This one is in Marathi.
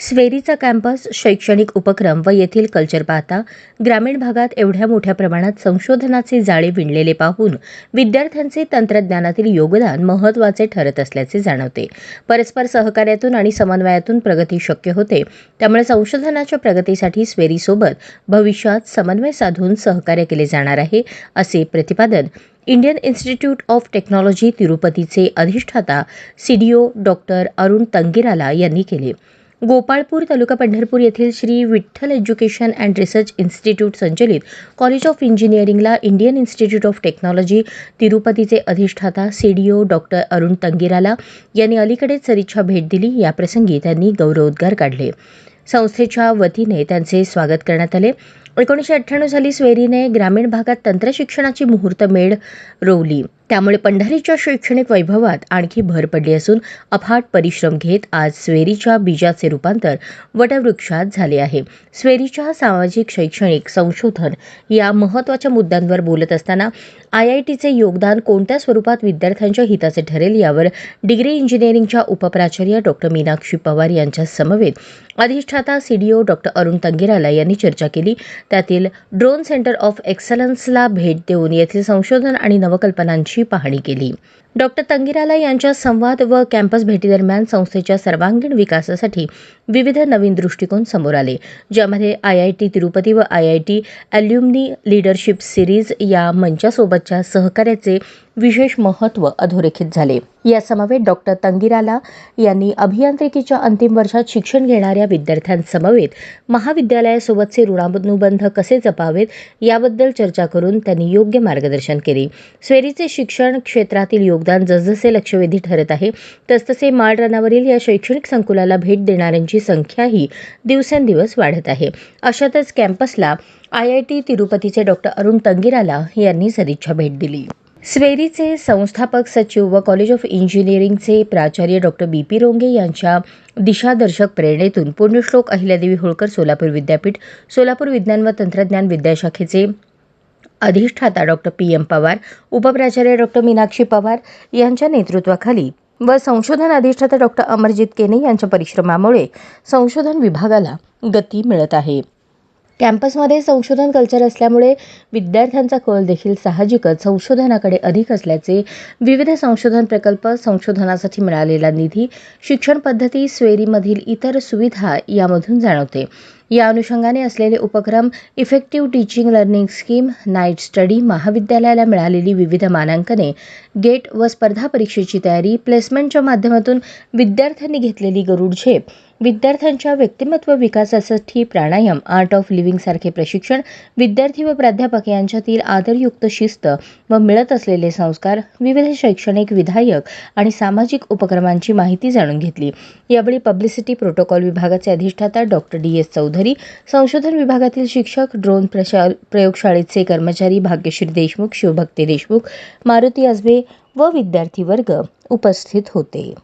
स्वेरीचा कॅम्पस शैक्षणिक उपक्रम व येथील कल्चर पाहता ग्रामीण भागात एवढ्या मोठ्या प्रमाणात संशोधनाचे जाळे विणलेले पाहून विद्यार्थ्यांचे तंत्रज्ञानातील योगदान महत्त्वाचे ठरत असल्याचे जाणवते. परस्पर सहकार्यातून आणि समन्वयातून प्रगती शक्य होते. त्यामुळे संशोधनाच्या प्रगतीसाठी स्वेरीसोबत भविष्यात समन्वय साधून सहकार्य केले जाणार आहे असे प्रतिपादन इंडियन इन्स्टिट्यूट ऑफ टेक्नॉलॉजी तिरुपतीचे अधिष्ठाता सीडीओ डॉक्टर अरुण तंगिराला यांनी केले. गोपाळपूर तालुका पंढरपूर येथील Shri Vitthal education and research institute संचलित कॉलेज ऑफ इंजिनिअरिंगला इंडियन इन्स्टिट्यूट ऑफ टेक्नॉलॉजी तिरुपतीचे अधिष्ठाता सीडीओ डॉक्टर अरुण तंगिराला यांनी अलीकडेच सदिच्छा भेट दिली. याप्रसंगी त्यांनी गौरवोद्गार काढले. संस्थेच्या वतीने त्यांचे स्वागत करण्यात आले. एकोणीसशे अठ्ठ्याण्णव साली स्वेरीने ग्रामीण भागात तंत्रशिक्षणाची मुहूर्तमेढ रोवली. त्यामुळे पंढरीच्या शैक्षणिक वैभवात आणखी भर पडली असून अफाट परिश्रम घेत आज स्वेरीच्या बीजाचे रूपांतर वटवृक्षात झाले आहे. स्वेरीच्या सामाजिक शैक्षणिक संशोधन या महत्त्वाच्या मुद्द्यांवर बोलत असताना आय आय टीचे योगदान कोणत्या स्वरूपात विद्यार्थ्यांच्या हिताचे ठरेल यावर डिग्री इंजिनिअरिंगच्या उपप्राचार्य डॉक्टर मीनाक्षी पवार यांच्या समवेत अधिष्ठाता सीडीओ डॉक्टर अरुण तंगिराला यांनी चर्चा केली. त्यातील ड्रोन सेंटर ऑफ एक्सलन्सला भेट देऊन येथील संशोधन आणि नवकल्पनांची पाहणी केली. डॉक्टर तंगिराला यांच्या संवाद व कॅम्पस भेटीदरम्यान संस्थेच्या सर्वांगीण विकासासाठी विविध नवीन दृष्टिकोन समोर आले ज्यामध्ये आय आय टी तिरुपती व I I T alumni leadership series या मंचासोबतच्या सहकार्याचे विशेष महत्त्व अधोरेखित झाले. यासमवेत डॉक्टर तंगिराला यांनी अभियांत्रिकीच्या अंतिम वर्षात शिक्षण घेणाऱ्या विद्यार्थ्यांसमवेत महाविद्यालयासोबतचे ऋणानुबंध कसे जपावेत याबद्दल चर्चा करून त्यांनी योग्य मार्गदर्शन केले. स्वेरीचे शिक्षण शिक्षण क्षेत्रातील योगदान जसजसे लक्षवेधी ठरत आहे तसतसे माळरानावरील या शैक्षणिक संकुलाला भेट देणाऱ्यांची संख्याही दिवसेंदिवस वाढत आहे. अशातच कॅम्पसला आय आय टी तिरुपतीचे डॉक्टर अरुण तंगिराला यांनी सदिच्छा भेट दिली. स्वेरीचे संस्थापक सचिव व कॉलेज ऑफ इंजिनिअरिंगचे प्राचार्य डॉक्टर बी पी रोंगे यांच्या दिशादर्शक प्रेरणेतून पुण्यश्लोक अहिल्यादेवी होळकर सोलापूर विद्यापीठ सोलापूर विज्ञान व तंत्रज्ञान विद्याशाखेचे अधिष्ठाता डॉक्टर पी एम पवार उपप्राचार्य डॉक्टर मीनाक्षी पवार यांच्या नेतृत्वाखाली व संशोधन अधिष्ठाता डॉक्टर अमरजित केने यांच्या परिश्रमामुळे संशोधन विभागाला गती मिळत आहे. कॅम्पसमध्ये संशोधन कल्चर असल्यामुळे विद्यार्थ्यांचा कल देखील साहजिकच संशोधनाकडे अधिक असल्याचे विविध संशोधन प्रकल्प संशोधनासाठी मिळालेला निधी शिक्षण पद्धती स्वेरीमधील इतर सुविधा यामधून जाणवते. या अनुषंगाने असलेले उपक्रम effective teaching learning scheme night study महाविद्यालयाला मिळालेली विविध मानांकने गेट व स्पर्धा परीक्षेची तयारी प्लेसमेंटच्या माध्यमातून विद्यार्थ्यांनी घेतलेली गरुड झेप विद्यार्थ्यांच्या व्यक्तिमत्व विकासासाठी प्राणायाम आर्ट ऑफ लिव्हिंग सारखे प्रशिक्षण विद्यार्थी व प्राध्यापक यांच्यातील आदरयुक्त शिस्त व मिळत असलेले संस्कार विविध शैक्षणिक विधायक आणि सामाजिक उपक्रमांची माहिती जाणून घेतली. यावेळी पब्लिसिटी प्रोटोकॉल विभागाचे अधिष्ठाता डॉक्टर डी एस चौधरी संशोधन विभागातील शिक्षक ड्रोन प्रशा प्रयोगशाळेचे कर्मचारी भाग्यश्री देशमुख शिवभक्ती देशमुख मारुती आजबे व विद्यार्थी वर्ग उपस्थित होते.